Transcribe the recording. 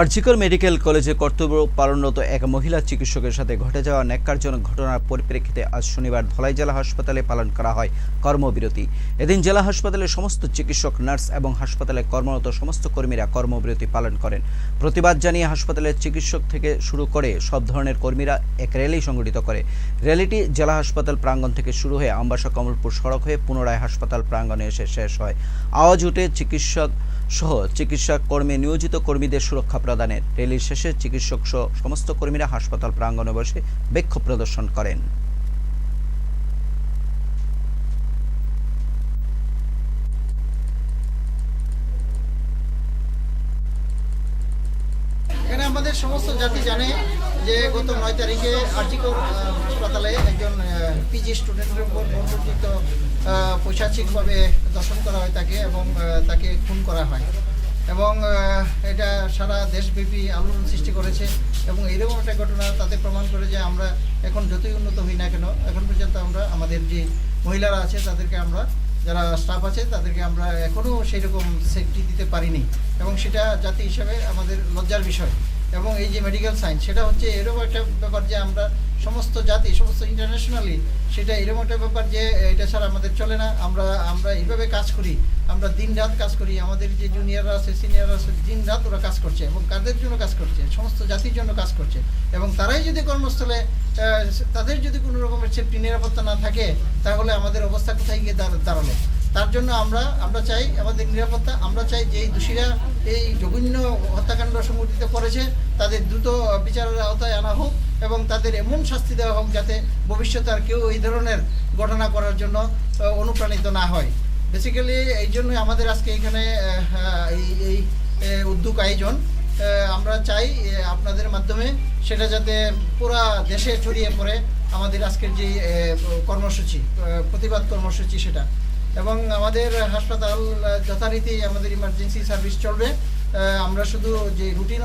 RG Kar medical কলেজে কর্তব্য পালনরত এক মহিলা চিকিৎসকের সাথে ঘটে যাওয়া ন্যাক্কারজনক ঘটনার পরিপ্রেক্ষিতে আজ শনিবার ধলাই জেলা হাসপাতালে পালন করা হয় কর্মবিরতি। এদিন জেলা হাসপাতালের সমস্ত চিকিৎসক, নার্স এবং হাসপাতালে কর্মরত সমস্ত কর্মীরা কর্মবিরতি পালন করেন। প্রতিবাদ জানিয়ে হাসপাতালের চিকিৎসক থেকে শুরু করে সব ধরনের কর্মীরা এক র্যালি সংগঠিত করে। র্যালিটি জেলা হাসপাতাল প্রাঙ্গণ থেকে শুরু হয়ে আম্বাসা কমলপুর সড়ক হয়ে পুনরায় হাসপাতাল প্রাঙ্গণে এসে শেষ হয়। আওয়াজ উঠে চিকিৎসক সহ চিকিৎসা কর্মী নিয়োজিত কর্মীদের সুরক্ষা প্রদানের র্যালির শেষে চিকিৎসক সহ সমস্ত কর্মীরা হাসপাতাল প্রাঙ্গণে বসে বিক্ষোভ প্রদর্শন করেন। এখানে আমাদের সমস্ত জাতি জানে যে গত নয় তারিখে আর্জিকর হাসপাতালে একজন পিজি স্টুডেন্টের উপর বর্বরচিত পৈশাচিকভাবে দর্শন করা তাকে এবং তাকে খুন করা হয়। এবং এটা সারা দেশব্যাপী আলোড়ন সৃষ্টি করেছে এবং এরকম একটা ঘটনা তাতে প্রমাণ করে যে আমরা এখন যতই উন্নত হই না কেন, এখন পর্যন্ত আমরা আমাদের যে মহিলারা আছে, তাদেরকে আমরা, যারা স্টাফ আছে, তাদেরকে আমরা এখনও সেই রকম সেফটি দিতে পারিনি। এবং সেটা জাতি হিসাবে আমাদের লজ্জার বিষয়। এবং এই যে মেডিকেল সায়েন্স সেটা হচ্ছে এরকম একটা ব্যাপার যে আমরা সমস্ত জাতি, সমস্ত ইন্টারন্যাশনালি সেটা এরকম একটা ব্যাপার যে, এটা ছাড়া আমাদের চলে না। আমরা আমরা এইভাবে কাজ করি, আমরা দিন রাত কাজ করি। আমাদের যে জুনিয়ররা আছে সিনিয়ররা আছে দিন রাত ওরা কাজ করছে এবং কাদের জন্য কাজ করছে? সমস্ত জাতির জন্য কাজ করছে। এবং তারাই যদি কর্মস্থলে তাদের যদি কোনো রকমের সেফটি নিরাপত্তা না থাকে, তাহলে আমাদের অবস্থা কোথায় গিয়ে দাঁড়- দাঁড়াল? তার জন্য আমরা আমরা চাই আমাদের নিরাপত্তা, আমরা চাই যে এই দোষীরা এই জঘন্য হত্যাকাণ্ড সংঘটিত করেছে, তাদের দ্রুত বিচারের আওতায় আনা হোক এবং তাদের এমন শাস্তি দেওয়া হোক যাতে ভবিষ্যতে আর কেউ এই ধরনের ঘটনা করার জন্য অনুপ্রাণিত না হয়। বেসিক্যালি এই জন্যই আমাদের আজকে এখানে এই উদ্যোগ আয়োজন। আমরা চাই আপনাদের মাধ্যমে সেটা যাতে পুরা দেশে ছড়িয়ে পড়ে আমাদের আজকের যে কর্মসূচি প্রতিবাদ কর্মসূচি সেটা। এবং আমাদের হাসপাতাল যথারীতি আমাদের ইমার্জেন্সি সার্ভিস চলবে। আমরা শুধু যে রুটিন